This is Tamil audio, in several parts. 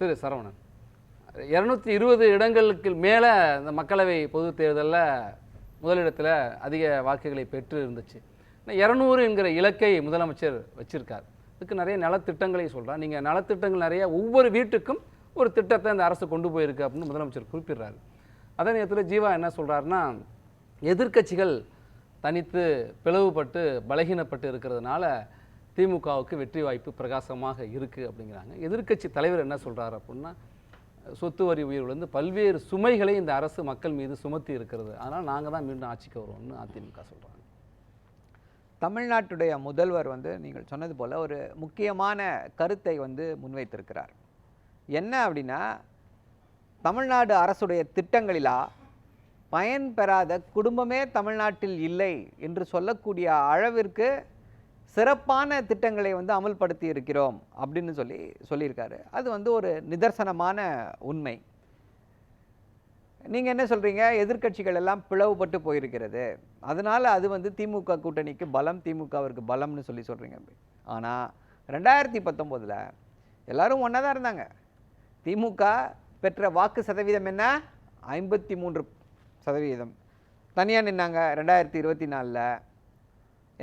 திரு சரவணன். இரநூத்தி இருபது இடங்களுக்கு மேலே இந்த மக்களவை பொதுத் தேர்தலில் முதலிடத்தில் அதிக வாக்குகளை பெற்று இருந்துச்சு. இரநூறு என்கிற இலக்கை முதலமைச்சர் வச்சிருக்கார். இதுக்கு நிறைய நலத்திட்டங்களை சொல்கிறார் நீங்கள் நலத்திட்டங்கள் நிறைய ஒவ்வொரு வீட்டுக்கும் ஒரு திட்டத்தை இந்த அரசு கொண்டு போயிருக்கு அப்படின்னு முதலமைச்சர் குறிப்பிடுறாரு. அதே நேரத்தில் ஜீவா என்ன சொல்கிறாருன்னா எதிர்க்கட்சிகள் தனித்து பிளவுபட்டு பலகீனப்பட்டு இருக்கிறதுனால திமுகவுக்கு வெற்றி வாய்ப்பு பிரகாசமாக இருக்குது அப்படிங்கிறாங்க. எதிர்க்கட்சி தலைவர் என்ன சொல்கிறார் அப்படின்னா சொத்து வரி உயர்வுலேருந்து பல்வேறு சுமைகளை இந்த அரசு மக்கள் மீது சுமத்தி இருக்கிறது. அதனால் நாங்கள் தான் மீண்டும் ஆட்சிக்கு வருவோம்னு அதிமுக சொல்கிறாங்க தமிழ்நாட்டுடைய முதல்வர் வந்து நீங்கள் சொன்னது போல் ஒரு முக்கியமான கருத்தை வந்து முன்வைத்திருக்கிறார். என்ன அப்படின்னா தமிழ்நாடு அரசுடைய திட்டங்களிலா பயன்பெறாத குடும்பமே தமிழ்நாட்டில் இல்லை என்று சொல்லக்கூடிய அளவிற்கு சிறப்பான திட்டங்களை வந்து அமல்படுத்தி இருக்கிறோம் அப்படின்னு சொல்லி சொல்லியிருக்காரு. அது வந்து ஒரு நிதர்சனமான உண்மை. நீங்கள் என்ன சொல்கிறீங்க எதிர்க்கட்சிகள் எல்லாம் பிளவுபட்டு போயிருக்கிறது. அதனால் அது வந்து திமுக கூட்டணிக்கு பலம் திமுகவிற்கு பலம்னு சொல்லி சொல்கிறீங்க ஆனால் ரெண்டாயிரத்தி பத்தொம்போதில் எல்லோரும் ஒன்றா தான் இருந்தாங்க. திமுக பெற்ற வாக்கு சதவீதம் என்ன? ஐம்பத்தி மூன்று சதவீதம். தனியாக நின்னாங்க ரெண்டாயிரத்தி இருபத்தி நாலில்.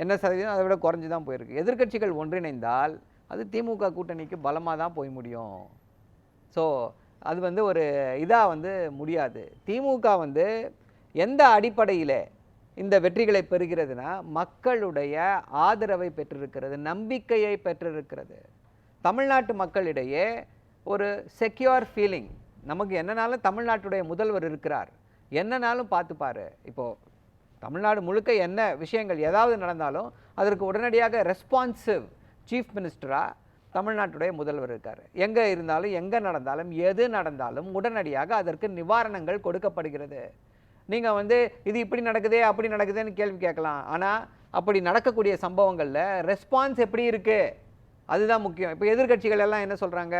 என்ன சதவீதம்? அதை விட குறைஞ்சி தான் போயிருக்கு. எதிர்கட்சிகள் ஒன்றிணைந்தால் அது திமுக கூட்டணிக்கு பலமாக தான் போய் முடியும். ஸோ அது வந்து ஒரு இதாக வந்து முடியாது. திமுக வந்து எந்த அடிப்படையில் இந்த வெற்றிகளை பெறுகிறதுனா மக்களுடைய ஆதரவை பெற்றிருக்கிறது நம்பிக்கையை பெற்றிருக்கிறது. தமிழ்நாட்டு மக்களிடையே ஒரு செக்யூர் ஃபீலிங் நமக்கு என்னனாலும் தமிழ்நாட்டுடைய முதல்வர் இருக்கிறார். என்னனாலும் பார்த்துப்பார். இப்போது தமிழ்நாடு முழுக்க என்ன விஷயங்கள் ஏதாவது நடந்தாலும் அதற்கு உடனடியாக ரெஸ்பான்சிவ் சீஃப் மினிஸ்டராக தமிழ்நாட்டுடைய முதல்வர் இருக்கார். எங்கே இருந்தாலும் எங்கே நடந்தாலும் எது நடந்தாலும் உடனடியாக அதற்கு நிவாரணங்கள் கொடுக்கப்படுகிறது. நீங்கள் வந்து இது இப்படி நடக்குதே அப்படி நடக்குதேன்னு கேள்வி கேட்கலாம். ஆனால் அப்படி நடக்கக்கூடிய சம்பவங்களில் ரெஸ்பான்ஸ் எப்படி இருக்குது அதுதான் முக்கியம். இப்போ எதிர்க்கட்சிகள் எல்லாம் என்ன சொல்கிறாங்க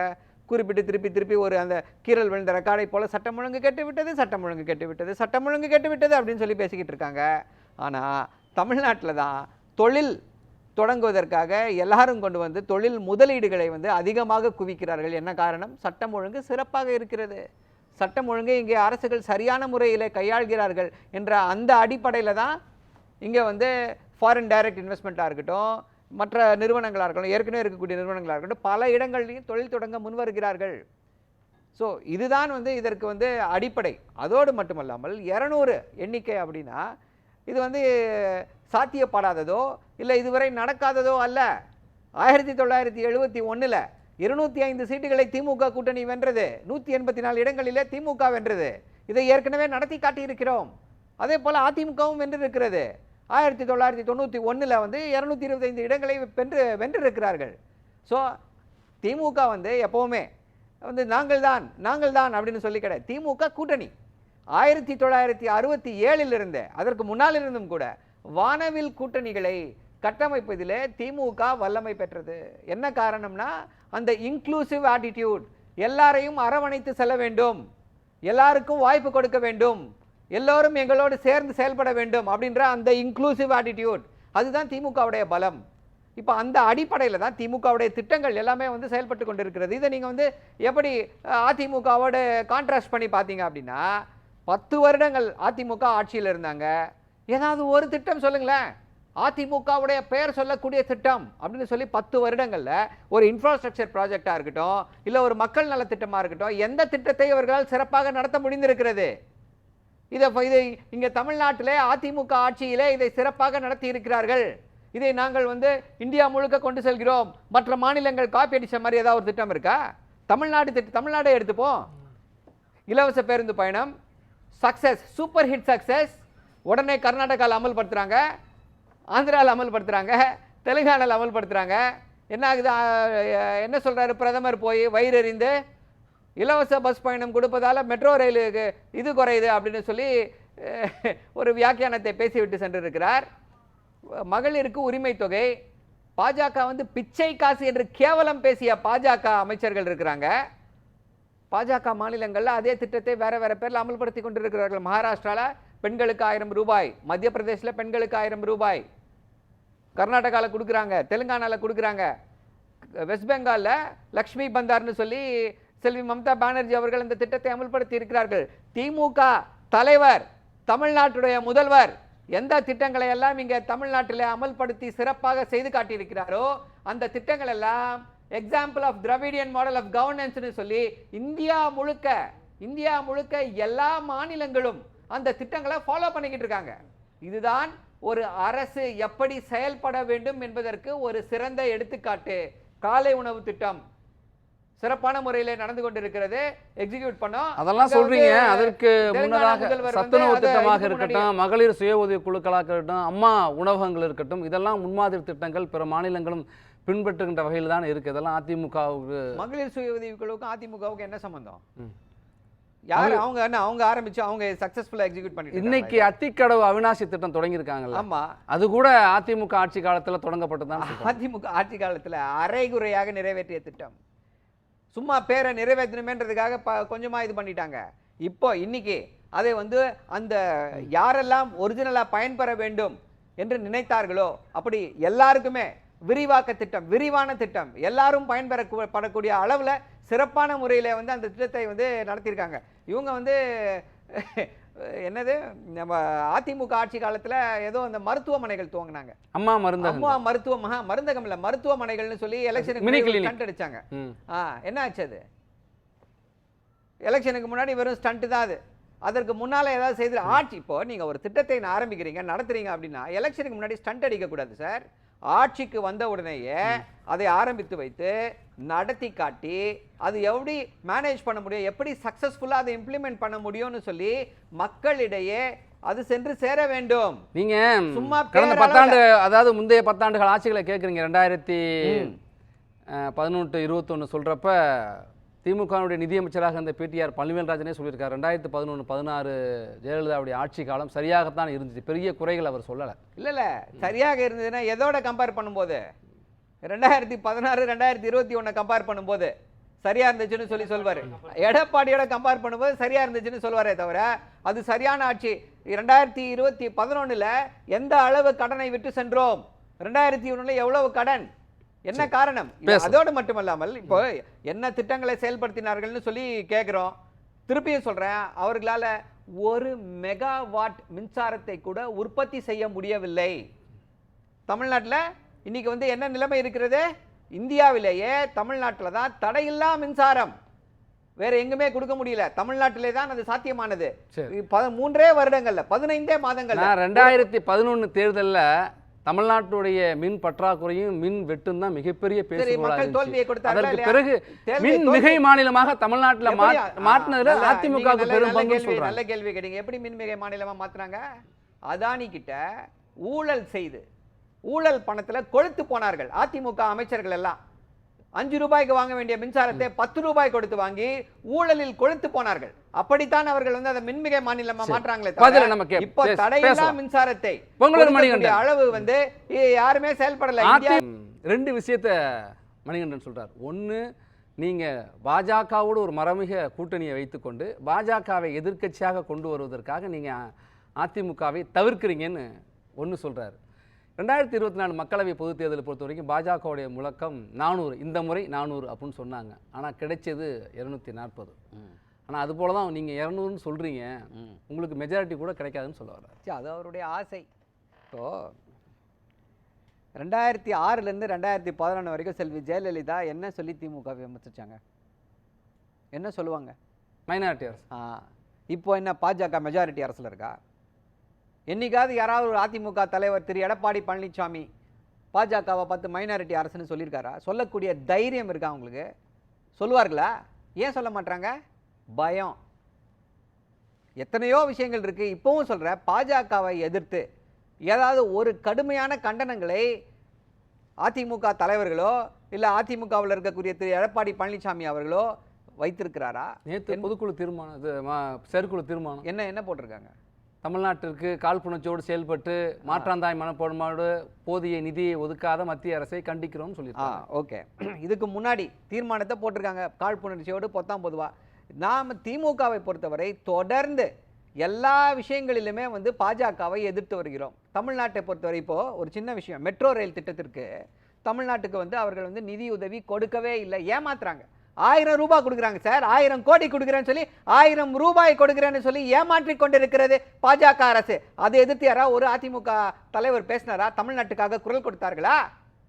குறிப்பிட்டு திருப்பி திருப்பி ஒரு அந்த கீரல் விழுந்த ரெக்கார்டை போல சட்டம் ஒழுங்கு கெட்டு விட்டது சட்டம் ஒழுங்கு கெட்டுவிட்டது சட்டம் ஒழுங்கு கெட்டுவிட்டது அப்படின்னு சொல்லி பேசிக்கிட்டு இருக்காங்க. ஆனால் தமிழ்நாட்டில் தான் தொழில் தொடங்குவதற்காக எல்லாரும் கொண்டு வந்து தொழில் முதலீடுகளை வந்து அதிகமாக குவிக்கிறார்கள். என்ன காரணம்? சட்டம் ஒழுங்கு சிறப்பாக இருக்கிறது. சட்டம் ஒழுங்கை இங்கே அரசுகள் சரியான முறையில் கையாள்கிறார்கள் என்ற அந்த அடிப்படையில் தான் இங்கே வந்து ஃபாரின் டைரக்ட் இன்வெஸ்ட்மெண்ட்டாக இருக்கட்டும் மற்ற நிறுவனங்களாக இருக்கட்டும் ஏற்கனவே இருக்கக்கூடிய நிறுவனங்களாக இருக்கட்டும் பல இடங்கள்லையும் தொழில் தொடங்க முன்வருகிறார்கள். ஸோ இதுதான் வந்து இதற்கு வந்து அடிப்படை. அதோடு மட்டுமல்லாமல் இரநூறு எண்ணிக்கை அப்படின்னா இது வந்து சாத்தியப்படாததோ இல்லை இதுவரை நடக்காததோ அல்ல. ஆயிரத்தி தொள்ளாயிரத்தி எழுபத்தி ஒன்றில் இருநூத்தி ஐந்து சீட்டுகளை திமுக கூட்டணி வென்றது. நூற்றி எண்பத்தி நாலு இடங்களிலே திமுக வென்றது. இதை ஏற்கனவே நடத்தி காட்டியிருக்கிறோம். அதே போல் அதிமுகவும் வென்றிருக்கிறது. ஆயிரத்தி தொள்ளாயிரத்தி தொண்ணூற்றி ஒன்றில் வந்து இரநூத்தி இருபத்தைந்து இடங்களை வென்று வென்றிருக்கிறார்கள். ஸோ திமுக வந்து எப்போவுமே வந்து நாங்கள் தான் நாங்கள் தான் அப்படின்னு சொல்லி கிடையாது திமுக கூட்டணி. ஆயிரத்தி தொள்ளாயிரத்தி அறுபத்தி ஏழில் இருந்தே அதற்கு முன்னால் இருந்தும் கூட வானவில் கூட்டணிகளை கட்டமைப்பதிலே திமுக வல்லமை பெற்றது. என்ன காரணம்னா அந்த இன்க்ளூசிவ் ஆட்டிடியூட் எல்லாரையும் அரவணைத்து செல்ல வேண்டும். எல்லாருக்கும் வாய்ப்பு கொடுக்க வேண்டும். எல்லோரும் எங்களோடு சேர்ந்து செயல்பட வேண்டும் அப்படின்ற அந்த இன்க்ளூசிவ் ஆட்டிடியூட் அதுதான் திமுகவுடைய பலம். இப்போ அந்த அடிப்படையில் தான் திமுகவுடைய திட்டங்கள் எல்லாமே வந்து செயல்பட்டு கொண்டு இருக்கிறது இதை நீங்கள் வந்து எப்படி அதிமுகவோட கான்ட்ராஸ்ட் பண்ணி பார்த்தீங்க அப்படின்னா பத்து வருடங்கள் அதிமுக ஆட்சியில் இருந்தாங்க. ஏதாவது ஒரு திட்டம் சொல்லுங்களேன். அதிமுகவுடைய பெயர் சொல்லக்கூடிய திட்டம் அப்படின்னு சொல்லி பத்து வருடங்களில் ஒரு இன்ஃப்ராஸ்ட்ரக்சர் ப்ராஜெக்டாக இருக்கட்டும் இல்லை ஒரு மக்கள் நலத்திட்டமாக இருக்கட்டும் எந்த திட்டத்தை இவர்களால் சிறப்பாக நடத்த முடிந்திருக்கிறது? இதை இதை இங்கே தமிழ்நாட்டிலே அதிமுக ஆட்சியிலே இதை சிறப்பாக நடத்தி இருக்கிறார்கள் இதை நாங்கள் வந்து இந்தியா முழுக்க கொண்டு செல்கிறோம். மற்ற மாநிலங்கள் காப்பி அடித்த மாதிரி ஏதாவது ஒரு திட்டம் இருக்கா? தமிழ்நாடு திட்டம் தமிழ்நாடே எடுத்துப்போம். இலவச பேருந்து பயணம் சக்சஸ் சூப்பர் ஹிட் சக்ஸஸ் உடனே கர்நாடகாவில் அமல்படுத்துகிறாங்க ஆந்திராவில் அமல்படுத்துகிறாங்க தெலுங்கானாவில் அமல்படுத்துகிறாங்க என்ன ஆகுது? என்ன சொல்கிறாரு பிரதமர் போய் வயிறறிந்து இலவச பஸ் பயணம் கொடுப்பதால் மெட்ரோ ரயிலுக்கு இது குறையுது அப்படின்னு சொல்லி ஒரு வியாக்கியானத்தை பேசிவிட்டு சென்றிருக்கிறார். மகளிருக்கு உரிமை தொகை பாஜக வந்து பிச்சை காசு என்று கேவலம் பேசிய பாஜக அமைச்சர்கள் இருக்கிறாங்க. பாஜக மாநிலங்களில் அதே திட்டத்தை வேற வேற பேரில் அமல்படுத்தி கொண்டிருக்கிறார்கள். மகாராஷ்டிராவில் பெண்களுக்கு ஆயிரம் ரூபாய் மத்திய பிரதேசில் பெண்களுக்கு ஆயிரம் ரூபாய் கர்நாடகாவில் கொடுக்குறாங்க தெலுங்கானாவில் கொடுக்குறாங்க வெஸ்ட் பெங்காலில் லக்ஷ்மி பந்தார்னு சொல்லி செல்வி மம்தா பானர்ஜி அவர்கள் இந்த திட்டத்தை அமல்படுத்தி இருக்கிறார்கள். திமுக தலைவர் தமிழ்நாட்டுடைய முதல்வர் எந்த திட்டங்களை எல்லாம் இங்கே தமிழ்நாட்டில் அமல்படுத்தி சிறப்பாக செய்து காட்டியிருக்கிறாரோ அந்த திட்டங்கள் எல்லாம் example of Dravidian model of கவர்னன்ஸ்னு சொல்லி இந்தியா முழுக்க இந்தியா முழுக்க எல்லா மாநிலங்களும் அந்த திட்டங்களை ஃபாலோ பண்ணிக்கிட்டு இருக்காங்க. இதுதான் ஒரு அரசு எப்படி செயல்பட வேண்டும் என்பதற்கு ஒரு சிறந்த எடுத்துக்காட்டு. காலை உணவு திட்டம். சிறப்பான முறையில் நடந்து கொண்டிருக்கிறது. எக்ஸிக்யூட் பண்ணோம் அதெல்லாம் சொல்றீங்க. அதற்கு முன்னதாக சத்துணவு திட்டமாக இருக்கட்டும் மகளிர் சுய உதவி குழுக்களாக இருக்கட்டும் அம்மா உணவகங்கள் இருக்கட்டும் இதெல்லாம் முன்மாதிரி திட்டங்கள் பிற மாநிலங்களும் பின்பற்றுகின்ற வகையில் தான் இருக்கு. இதெல்லாம் அதிமுகவுக்கு மகளிர் சுய உதவி குழுவுக்கும் அதிமுகவுக்கும் என்ன சம்பந்தம். யார் அவங்க என்ன அவங்க ஆரம்பிச்சு அவங்க சக்சஸ்ஃபுல்லா எக்ஸிக்யூட் பண்ணிட்டு இன்னைக்கு அத்திக்கடவு அவினாசி திட்டம் தொடங்கியிருக்காங்கல்ல. ஆமா. அது கூட அதிமுக ஆட்சி காலத்துல தொடங்கப்பட்டதுதான் சொல்றாங்க. அதிமுக ஆட்சி காலத்துல அரைகுறையாக நிறைவேற்றிய திட்டம். சும்மா பேரை நிறைவேற்றணுமேன்றதுக்காக ப கொஞ்சமாக இது பண்ணிட்டாங்க. இப்போ இன்னைக்கு அதை வந்து அந்த யாரெல்லாம் ஒரிஜினலாக பயன்பெற வேண்டும் என்று நினைத்தார்களோ அப்படி எல்லாருக்குமே விரிவாக்க திட்டம் விரிவான திட்டம். எல்லாரும் பயன்பெற படக்கூடிய அளவில் சிறப்பான முறையில் வந்து அந்த திட்டத்தை வந்து நடத்தியிருக்காங்க. இவங்க வந்து என்னது நம்ம அதிமுக ஆட்சி காலத்துல ஏதோ அந்த மருத்துவமனைகள் துவங்கினாங்க. அம்மா மருந்தகம். அம்மா மருத்துவ மகா மருந்தகம் இல்ல மருத்துவமனைகள்னு சொல்லி எலெக்ஷனுக்கு. ஸ்டண்ட் அடிச்சாங்க. ஆ என்ன ஆச்சு அது எலெக்ஷனுக்கு முன்னாடி வெறும் ஸ்டண்ட் தான் அது. அதற்கு முன்னால ஏதாவது செய்து ஆட்சி இப்போ நீங்க ஒரு திட்டத்தை ஆரம்பிக்கிறீங்க நடத்துறீங்க அப்படின்னா எலெக்ஷனுக்கு முன்னாடி ஸ்டண்ட் அடிக்க கூடாது சார் ஆட்சிக்கு வந்த உடனேயே அதை ஆரம்பித்து வைத்து நடத்தி காட்டி அது எப்படி மேனேஜ் பண்ண முடியும் எப்படி சக்சஸ்ஃபுல்லா அதை இம்ப்ளிமெண்ட் பண்ண முடியும்னு சொல்லி மக்களிடையே அது சென்று சேர வேண்டும் நீங்க சும்மா கடந்த. பத்தாண்டு அதாவது முந்தைய பத்தாண்டுகள் ஆட்சிகளை கேட்குறீங்க ரெண்டாயிரத்தி. பதினொன்று இருபத்தொன்று சொல்றப்ப திமுகவுடைய நிதியமைச்சராக இருந்த பிடிஆர் பழனிவேல்ராஜனே சொல்லியிருக்காரு. ரெண்டாயிரத்தி பதினொன்று பதினாறு ஜெயலலிதாவுடைய ஆட்சி காலம் சரியாகத்தான் இருந்துச்சு. பெரிய குறைகள் அவர் சொல்லலை. இல்லை இல்லை. சரியாக இருந்ததுன்னா எதோட கம்பேர் பண்ணும்போது? ரெண்டாயிரத்தி பதினாறு ரெண்டாயிரத்தி இருபத்தி ஒண்ணை கம்பேர் பண்ணும்போது சரியா இருந்துச்சுன்னு சொல்லி சொல்வார். எடப்பாடியோட கம்பேர் பண்ணும்போது சரியா இருந்துச்சுன்னு சொல்வாரே தவிர அது சரியான ஆட்சி. ரெண்டாயிரத்தி இருபத்தி பதினொன்னுல எந்த அளவு கடனை விட்டு சென்றோம்? ரெண்டாயிரத்தி ஒன்றில் எவ்வளவு கடன்? என்ன காரணம். அதோடு மட்டுமல்லாமல் இப்போ என்ன திட்டங்களை செயல்படுத்தினார்கள்னு சொல்லி கேட்குறோம் திருப்பியும் சொல்றேன் அவர்களால ஒரு மெகாவாட் மின்சாரத்தை கூட உற்பத்தி செய்ய முடியவில்லை. தமிழ்நாட்டுல இன்னைக்கு வந்து என்ன நிலைமை இருக்கிறது? இந்தியாவிலேயே தமிழ்நாட்டில் தான் தடையில்லா மின்சாரம். வேற எங்குமே கொடுக்க முடியல. தமிழ்நாட்டிலே தான் அது சாத்தியமானது. மூன்றே வருடங்கள்ல பதினைந்தே மாதங்கள்ல. நான் ரெண்டாயிரத்தி பதினொன்று தேர்தலில் தமிழ்நாட்டுடைய மின் பற்றாக்குறையும் மின் வெட்டும் தான் மிகப்பெரிய அதற்கு? பிறகு மின் மிகை மாநிலமாக தமிழ்நாட்டுல அதிமுகவுக்கு நீங்க பெரும் பங்கு நல்ல கேள்வி, கேட்டீங்க. எப்படி மின்மிகை மாநிலமா மாத்துறாங்க அதானி கிட்ட ஊழல் செய்து ஊழல் பணத்துல கொழுத்து போனார்கள். அதிமுக அமைச்சர்கள் எல்லாம். அஞ்சு ரூபாய்க்கு வாங்க வேண்டிய மின்சாரத்தை பத்து ரூபாய் கொடுத்து வாங்கி ஊழலில் கொழுத்து போனார்கள். அப்படித்தான் அவர்கள் வந்து அதை மின்மிகை மாநிலமா மாற்றாங்களே பதில தவிர நம்ம கே- இப்போ தடையில்லா. மின்சாரத்தை. அளவு வந்து யாருமே செயல்படல. ரெண்டு விஷயத்த மணிகண்டன் சொல்றார். ஒண்ணு நீங்க பாஜகவோடு ஒரு மரமிக கூட்டணியை வைத்துக்கொண்டு பாஜகவை எதிர்க்கட்சியாக கொண்டு வருவதற்காக நீங்க அதிமுகவை தவிர்க்கிறீங்கன்னு ஒன்று சொல்றாரு. ரெண்டாயிரத்தி இருபத்தி நாலு மக்களவை பொதுத் தேர்தலை பொறுத்த வரைக்கும் பாஜகவுடைய முழக்கம் நானூறு. இந்த முறை நானூறு அப்படின்னு சொன்னாங்க. ஆனால் கிடைச்சது இரநூத்தி நாற்பது. ஆனால் அது போல தான் நீங்கள் இரநூறுன்னு சொல்கிறீங்க உங்களுக்கு மெஜாரிட்டி கூட கிடைக்காதுன்னு சொல்ல வர்றாரு. அது அவருடைய ஆசை. இப்போ ரெண்டாயிரத்தி ஆறுலேருந்து ரெண்டாயிரத்தி பதினொன்று வரைக்கும் செல்வி ஜெயலலிதா என்ன சொல்லி திமுக விமர்சிச்சாங்க என்ன சொல்லுவாங்க? மைனாரிட்டி அரசு. ஆ, இப்போ என்ன பாஜக மெஜாரிட்டி அரசில் இருக்கா? என்னைக்காவது யாராவது ஒரு அதிமுக தலைவர் திரு எடப்பாடி பழனிசாமி பாஜகவை பார்த்து மைனாரிட்டி அரசுன்னு சொல்லியிருக்காரா? சொல்லக்கூடிய தைரியம் இருக்கா அவங்களுக்கு சொல்லுவார்களா? ஏன் சொல்ல மாட்டாங்க பயம். எத்தனையோ விஷயங்கள் இருக்கு. இப்பவும் சொல்றேன் பாஜகவை எதிர்த்து ஏதாவது ஒரு கடுமையான கண்டனங்களை அதிமுக தலைவர்களோ இல்ல அதிமுகவில் இருக்கக்கூடிய திரு எடப்பாடி பழனிசாமி அவர்களோ வைத்திருக்கிறாரா? நேற்று பொதுக்குழு தீர்மானம் செயற்குழு தீர்மானம். என்ன என்ன போட்டிருக்காங்க? தமிழ்நாட்டிற்கு காழ்ப்புணர்ச்சியோடு செயல்பட்டு மாற்றாந்தாய் மனப்பான்மையோடு போதிய நிதியை ஒதுக்காத மத்திய அரசை கண்டிக்கிறோம்னு ஆ சொல்லியிருக்காங்க. ஓகே. இதுக்கு முன்னாடி தீர்மானத்தை போட்டிருக்காங்க. காழ்ப்புணர்ச்சியோடு பொத்தாம் பொதுவா. நாம் திமுகவை பொறுத்தவரை தொடர்ந்து எல்லா விஷயங்களிலுமே வந்து பாஜகவை எதிர்த்து வருகிறோம். தமிழ்நாட்டை பொறுத்தவரை இப்போ ஒரு சின்ன விஷயம். மெட்ரோ ரயில் திட்டத்திற்கு தமிழ்நாட்டுக்கு வந்து அவர்கள் வந்து நிதி உதவி கொடுக்கவே இல்லை. ஏமாத்துறாங்க. ஆயிரம் ரூபாய் கொடுக்குறாங்க சார் ஆயிரம் கோடி கொடுக்குறேன்னு சொல்லி ஆயிரம் ரூபாய் கொடுக்குறேன்னு சொல்லி ஏமாற்றி கொண்டிருக்கிறது பாஜக அரசு. அதை எதிர்த்து யாரா ஒரு அதிமுக தலைவர் பேசினாரா? தமிழ்நாட்டுக்காக குரல் கொடுத்தார்களா?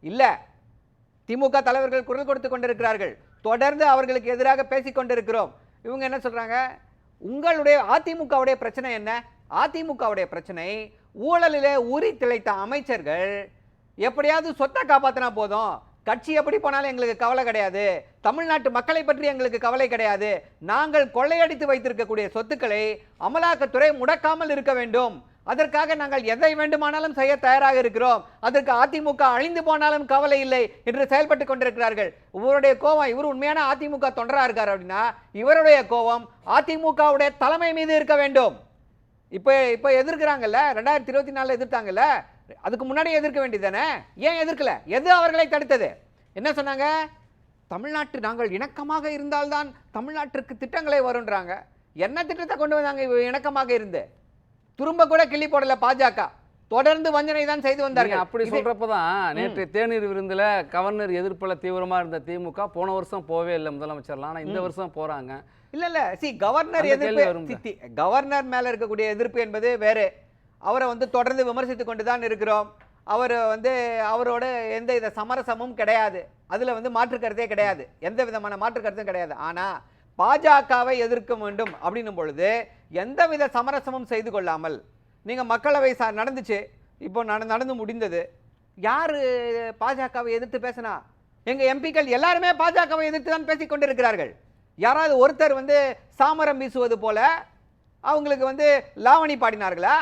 இல்லை. திமுக தலைவர்கள் குரல் கொடுத்து கொண்டிருக்கிறார்கள். தொடர்ந்து அவர்களுக்கு எதிராக பேசிக்கொண்டிருக்கிறோம் இவங்க என்ன சொல்கிறாங்க உங்களுடைய அதிமுகவுடைய பிரச்சனை என்ன? அதிமுகவுடைய பிரச்சனை ஊழலிலே ஊறி திளைத்த அமைச்சர்கள் எப்படியாவது சொத்தை காப்பாற்றினா போதும். கட்சி எப்படி போனாலும் எங்களுக்கு கவலை கிடையாது. தமிழ்நாட்டு மக்களை பற்றி எங்களுக்கு கவலை கிடையாது. நாங்கள் கொள்ளையடித்து வைத்திருக்கக்கூடிய சொத்துக்களை அமலாக்கத்துறை முடக்காமல் இருக்க வேண்டும். அதற்காக நாங்கள் எதை வேண்டுமானாலும் செய்ய தயாராக இருக்கிறோம். அதற்கு அதிமுக அழிந்து போனாலும் கவலை இல்லை என்று செயல்பட்டு கொண்டிருக்கிறார்கள். இவருடைய கோபம் இவர் உண்மையான அதிமுக தொண்டராக இருக்கார் அப்படின்னா இவருடைய கோபம் அதிமுகவுடைய தலைமை மீது இருக்க வேண்டும். இப்போ இப்போ எதிர்க்கிறாங்கல்ல ரெண்டாயிரத்தி இருபத்தி நாலில் எதிர்த்தாங்கல்ல அதுக்கு முன்னாடி எதிர்க்க வேண்டியதானே ஏன் எதிர்க்கல? எது அவர்களை தடுத்தது? என்ன சொன்னாங்க? தமிழ்நாட்டு நாங்கள் இணக்கமாக இருந்தால்தான் தமிழ்நாட்டிற்கு திட்டங்களை வருன்றாங்க என்ன திட்டத்தை கொண்டு வந்தாங்க இணக்கமாக இருந்து? துரும்ப கூட கிள்ளி போடல பாஜக. தொடர்ந்து வஞ்சனை தான் செய்து வந்தார்கள். அப்படி சொல்றப்ப தான் நேற்று தேநீர் விருந்துல கவர்னர் எதிர்ப்புல தீவிரமா இருந்த திமுக போன வருஷம் போவே இல்லை முதலமைச்சர்லாம். ஆனா இந்த வருஷம் போறாங்க. இல்ல இல்ல. சி கவர்னர் எதிர்ப்பு கவர்னர் மேல இருக்கக்கூடிய எதிர்ப்பு என்பது வேறு. அவரை வந்து தொடர்ந்து விமர்சித்து கொண்டு தான் இருக்கிறோம். அவர் வந்து அவரோட எந்த வித சமரசமும் கிடையாது. அதில் வந்து மாற்று கருத்தே கிடையாது. எந்த விதமான மாற்று கருத்தும் கிடையாது. ஆனால் பாஜகவை எதிர்க்க வேண்டும் அப்படின்னும் பொழுது எந்தவித சமரசமும் செய்து கொள்ளாமல் நீங்கள் மக்களவை சா நடந்துச்சு. இப்போ நட- நடந்து முடிந்தது. யார் பாஜகவை எதிர்த்து பேசினா? எங்கள் எம்பிக்கள் எல்லாருமே பாஜகவை எதிர்த்து தான் பேசி கொண்டிருக்கிறார்கள். யாராவது ஒருத்தர் வந்து சாமரம் வீசுவது போல அவங்களுக்கு வந்து லாவணி பாடினார்களா?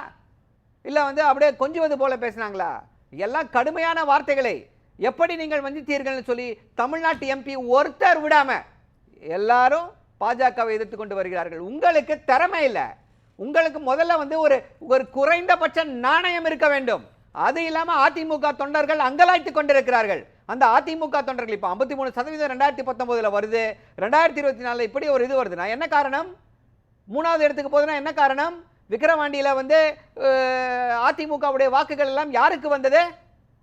இல்லை வந்து அப்படியே கொஞ்சுவது போல பேசினாங்களா? எல்லாம் கடுமையான வார்த்தைகளை. எப்படி நீங்கள் வந்தித்தீர்கள்னு சொல்லி தமிழ்நாட்டு எம்பி ஒருத்தர் விடாமல் எல்லாரும் பாஜகவை எதிர்த்து கொண்டு வருகிறார்கள். உங்களுக்கு திறமை இல்லை. உங்களுக்கு முதல்ல வந்து ஒரு ஒரு குறைந்தபட்ச நாணயம் இருக்க வேண்டும். அது இல்லாமல் அதிமுக தொண்டர்கள் அங்கலாய்த்து கொண்டிருக்கிறார்கள். அந்த அதிமுக தொண்டர்கள் இப்போ ஐம்பத்தி மூணு சதவீதம் ரெண்டாயிரத்தி பத்தொம்போதில் வருது. ரெண்டாயிரத்தி இருபத்தி நாலில் இப்படி ஒரு இது வருதுன்னா என்ன காரணம்? மூணாவது இடத்துக்கு போகுதுன்னா என்ன காரணம்? விக்கிரவாண்டியில வந்து அதிமுகவுடைய வாக்குகள் எல்லாம் யாருக்கு வந்தது?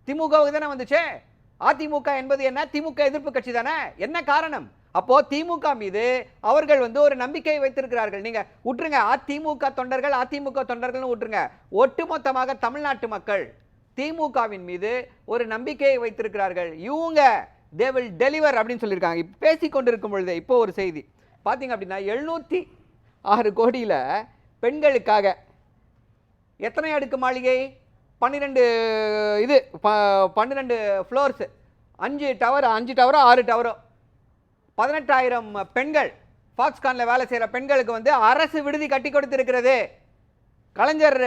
திமுகவுக்கு தானே வந்துச்சு? அதிமுக என்பது என்ன? திமுக எதிர்ப்பு கட்சி தானே? என்ன காரணம்? அப்போ திமுக மீது அவர்கள் வந்து ஒரு நம்பிக்கை வைத்திருக்கிறார்கள். நீங்க விட்டுருங்க அதிமுக தொண்டர்கள் அதிமுக தொண்டர்கள்னு விட்டுருங்க ஒட்டுமொத்தமாக தமிழ்நாட்டு மக்கள் திமுகவின் மீது ஒரு நம்பிக்கையை வைத்திருக்கிறார்கள். இவங்க தே வில் டெலிவர் அப்படின்னு சொல்லியிருக்காங்க. பேசி கொண்டிருக்கும் பொழுது இப்போ ஒரு செய்தி. பார்த்தீங்க அப்படின்னா எழுநூற்றி ஆறு கோடியில பெண்களுக்காக. எத்தனை அடுக்கு மாளிகை? பன்னிரெண்டு இது ப- பன்னிரெண்டு ஃப்ளோர்ஸு அஞ்சு டவர் அஞ்சு டவரோ ஆறு டவரோ பதினெட்டாயிரம் பெண்கள் ஃபாக்ஸ்கானில் வேலை செய்கிற பெண்களுக்கு வந்து அரசு விடுதி கட்டி கொடுத்துருக்கிறது. கலைஞர்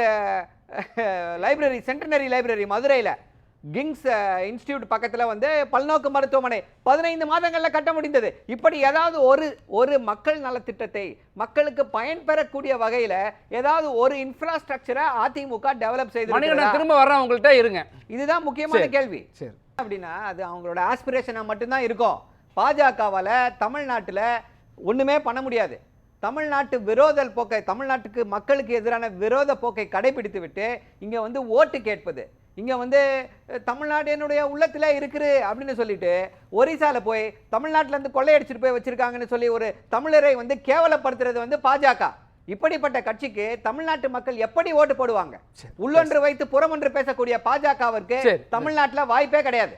லைப்ரரி சென்டனரி லைப்ரரி மதுரையில். கிங்ஸ் இன்ஸ்டியூட் பக்கத்தில் வந்து பல்நோக்கு மருத்துவமனை பதினைந்து மாதங்களில் கட்ட முடிந்தது. இப்படி ஏதாவது ஒரு ஒரு மக்கள் நலத்திட்டத்தை மக்களுக்கு பயன்பெறக்கூடிய வகையில் ஏதாவது ஒரு இன்ஃப்ராஸ்ட்ரக்சரை அதிமுக டெவலப் செய்து திரும்ப வர்றேன் உங்கள்கிட்ட இருங்க. இதுதான் முக்கியமான. கேள்வி. சரி. அப்படின்னா அது அவங்களோட ஆஸ்பிரேஷனாக மட்டும்தான் இருக்கும். பாஜகவால் தமிழ்நாட்டில் ஒன்றுமே பண்ண முடியாது. தமிழ்நாட்டு விரோத போக்கை தமிழ்நாட்டுக்கு மக்களுக்கு எதிரான விரோத போக்கை கடைபிடித்து விட்டு இங்கே வந்து ஓட்டு கேட்பது. இங்கே வந்து தமிழ்நாடு என்னுடைய உள்ளத்தில் இருக்குது அப்படின்னு சொல்லிட்டு ஒரிசால போய் தமிழ்நாட்டுல இருந்து கொள்ளையடிச்சிட்டு போய் வச்சிருக்காங்கன்னு சொல்லி ஒரு தமிழரை வந்து கேவலப்படுத்துறது வந்து பாஜக இப்படிப்பட்ட கட்சிக்கு தமிழ்நாட்டு மக்கள் எப்படி ஓட்டு போடுவாங்க. உள்ளொன்று வைத்து புறமொன்று பேசக்கூடிய பாஜகவிற்கு. தமிழ்நாட்டுல வாய்ப்பே கிடையாது